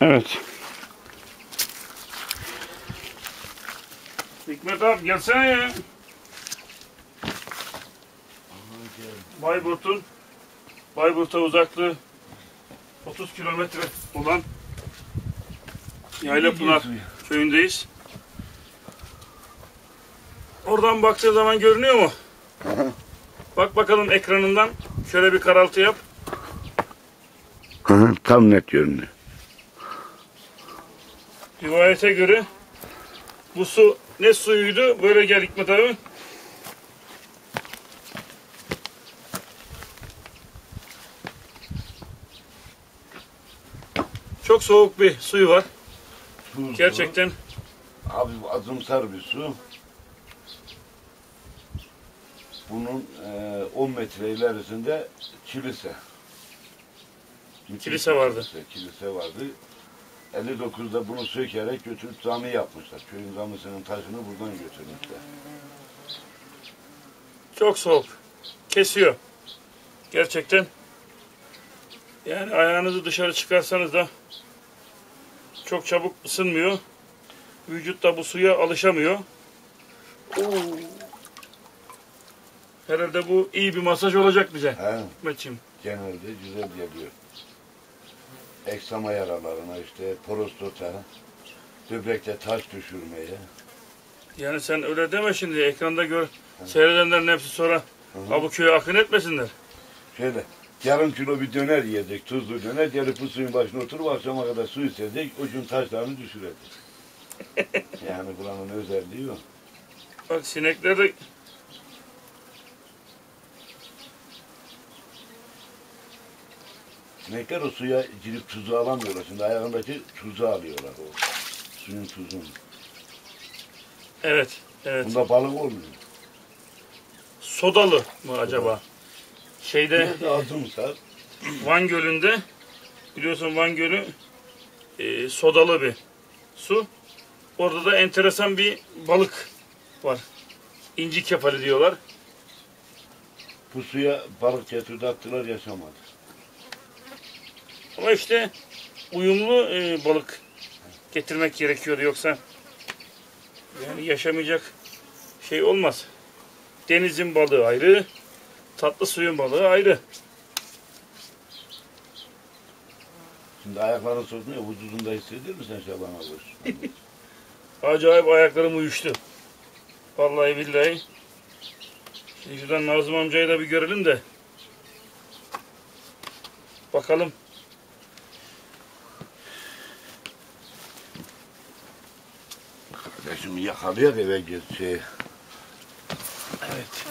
Evet. Hikmet abi gelsene ya. Bayburt'un Bayburt'a uzaklığı 30 kilometre olan Yaylapınar köyündeyiz. Oradan baktığı zaman görünüyor mu? Bak bakalım ekranından şöyle bir karaltı yap. Tam net görünüyor. Rivayete göre bu su ne suyuydu? Böyle gel Hikmet abi. Çok soğuk bir suyu var. Tuzlu. Gerçekten Abi azımsar bir su. Bunun e, 10 metre ilerisinde kilise. Kilise vardı. Kilise, kilise vardı. 59'da bunu sökerek götürüp cami yapmışlar. Köyün camisinin taşını buradan götürmüşler. çok soğuk. Kesiyor. Gerçekten. Yani ayağınızı dışarı çıkarsanız da çok çabuk ısınmıyor. Vücut da bu suya alışamıyor. Oo. Herhalde bu iyi bir masaj olacak bize. He, Hikmetciğim. genelde güzel geliyor. Eksama yaralarına işte prostata, böbrekte taş düşürmeye. Yani sen öyle deme şimdi ekranda gör. Seyredenlerin hepsi sonra ha bu köye akın etmesinler. Şöyle yarım kilo bir döner yedik, tuzlu döner. Gelip bu suyun başına oturup akşama kadar su içecek, ucun taşlarını düşürecek. yani buranın özelliği o. Bak sinekler de Sinekler o suya girip tuzu alamıyorlar. Şimdi ayağındaki tuzu alıyorlar o. Suyun tuzunu. evet evet. Bunda balık olmuyor. Sodalı mı acaba? Şeyde Nerede Van Gölü'nde biliyorsun Van Gölü e, sodalı bir su. Orada da enteresan bir balık var. İnci kefali diyorlar. bu suya balık getirdi attılar yaşamadı. Ama işte uyumlu e, balık getirmek gerekiyordu yoksa yani yaşamayacak şey olmaz. Denizin balığı ayrı, tatlı suyun balığı ayrı. Şimdi ayakların sokmuyor, vücudunda hissediyor musun sen Şaban abi? Acayip ayaklarım uyuştu. Vallahi billahi. Şimdi şuradan Nazım amcayı da bir görelim de. Bakalım. Kardeşim yakalayak eve git şey. Evet.